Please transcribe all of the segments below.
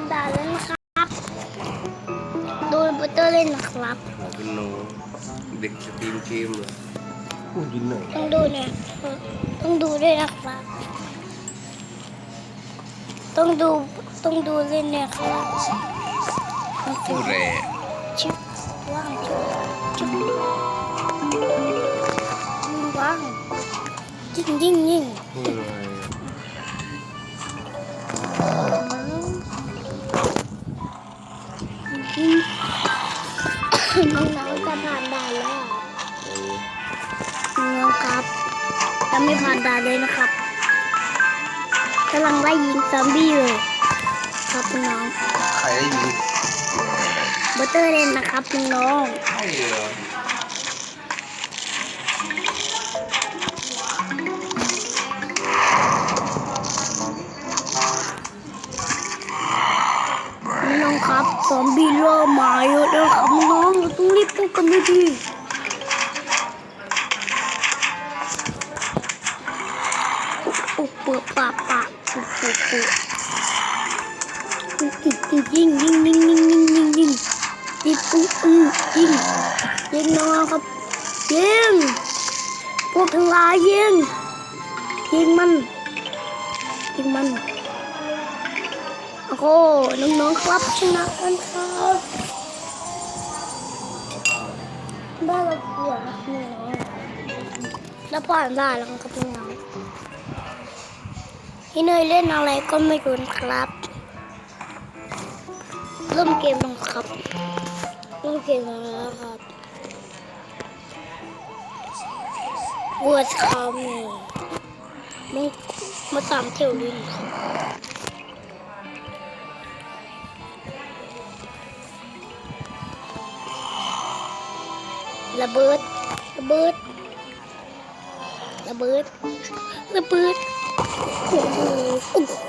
านด่านแล้วนะครับดูบัตเตอร์เล่นนะครับหัวเป็นโนเด็กสตรีมเกมเหรอพูดยินหน่อยต้องดูเนี่ยต้องดูด้วยนะครับ ต้องดูต้องดูเล่นเนี่ยครับต้องพูดแหละชิบว่างชิบชิบว่างยิ่งยิ่งยิ่ง น้องๆจะผ่านด่านแล้วเออน้องครับยังไม่ผ่านด่านเลยนะครับกำลังไล่ยิงซอมบี้อยู่ครับน้องใครได้ยินบัตเตอร์เล่นนะครับน้องใช่เหรอน้องครับซอมบี้เริ่มมาเยอะแล้วครับ สู้กันไม่ดีอุปปะปะอุปปะติดติดยิงยิงยิงยิงยิงยิงยิงติดอุ้งอื้อยิงยิงน้องครับยิงพวกทั้งหลายยิงยิงมันยิงมันโอ้โหน้องๆครับชนะกันครับ ได้เราเกือบแล้วน้องแล้วผ่านได้แล้วครับน้องๆพี่เนยเล่นอะไรก็ไม่รู้นครับเริ่มเกมแล้วครับเริ่มเกมแล้วครับ What's coming มึงมาตามเที่ยวลินครับ ระเบิด ระเบิด ระเบิด ระเบิด โอ้โหโอ้โห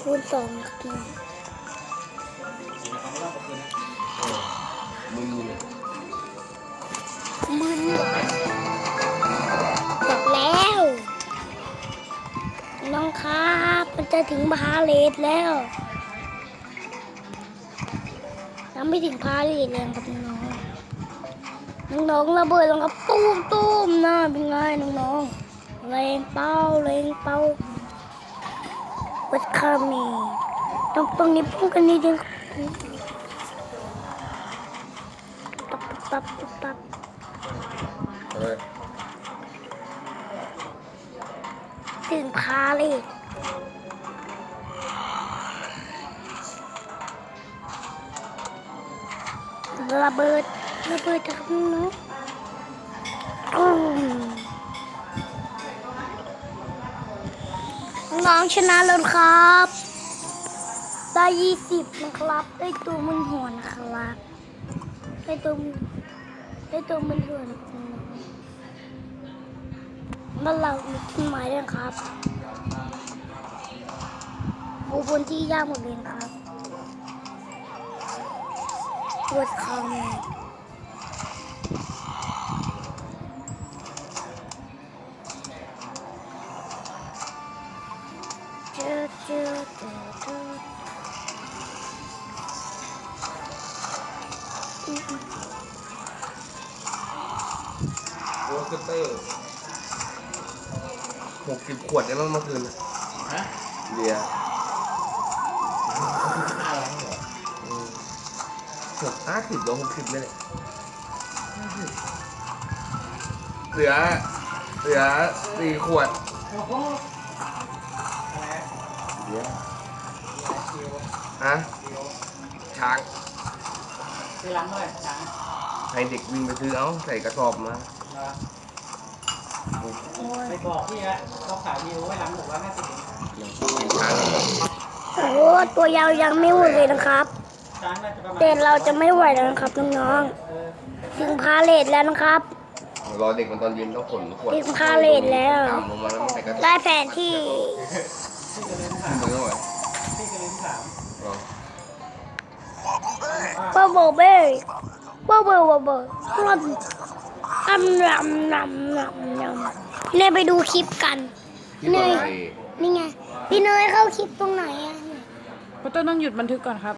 คูณสองกี่มันจบแล้ว น้องครับ มันจะถึงพาเลทแล้ว ไม่ถึงพาเลทเลยครับน้องน้องระเบิดลงครับตูมตูมนะเป็นไงน้องๆแรงเป้าแรงเป้าวัดคามีตรงตรงนี้พูดกันนิดนึงปั๊บปั๊บปั๊บปั๊บถึงพาเลย ระเบิดระเบิดจากน้องตุ้มน้องชนะแล้วครับ ได้ยี่สิบนะครับ ได้ตัวมันหัวนะครับ ได้ตัวได้ตัวมันหัวนะครับน้านเรามีต้นไม้ด้วยครับบูบนที่ยากหมดเลยครับ would come. Do, do, do, do. Mm -mm. What's the thing? หกสิบขวดได้แล้วเมื่อคืนฮะเบียร์ เกือบห้าสิบหรือหกสิบเลยเนี่ยเหลือ เหลือสี่ขวดเบียร์คิวฮะคิวช้างซื้อร้านเท่าไหร่ช้างให้เด็กวิ่งไปซื้อเอาใส่กระสอบมาเหรอไปบอกพี่นะเขาขายวิวไว้ร้านหกร้อยห้าสิบกินช้างโอ้ตัวยาวยังไม่หมดเลยนะครับ ช้างน่าจะประมาณแต่เราจะไม่ไหวแล้วนะครับน้องเออๆถึงพาเลทแล้วนะครับรอเด็กมันตอนเย็นต้องขนขวดถึงพาเลทแล้ว ตามลงมาแล้วมันใส่กระสอบได้แผนที่พี่ก็ลืมถามมือเอาไว้พี่ก็ลืมถามรอเบอร์เบอร์เบอร์เบอร์เบอร์เบอร์เบอร์รอนอัมนำนำนำนำเนี่ยไปดูคลิปกัน ที่บอกอะไรนี่ไงไปพี่เนยเข้าคลิปตรงไหนอะพ่อต้นต้องหยุดบันทึกก่อนครับ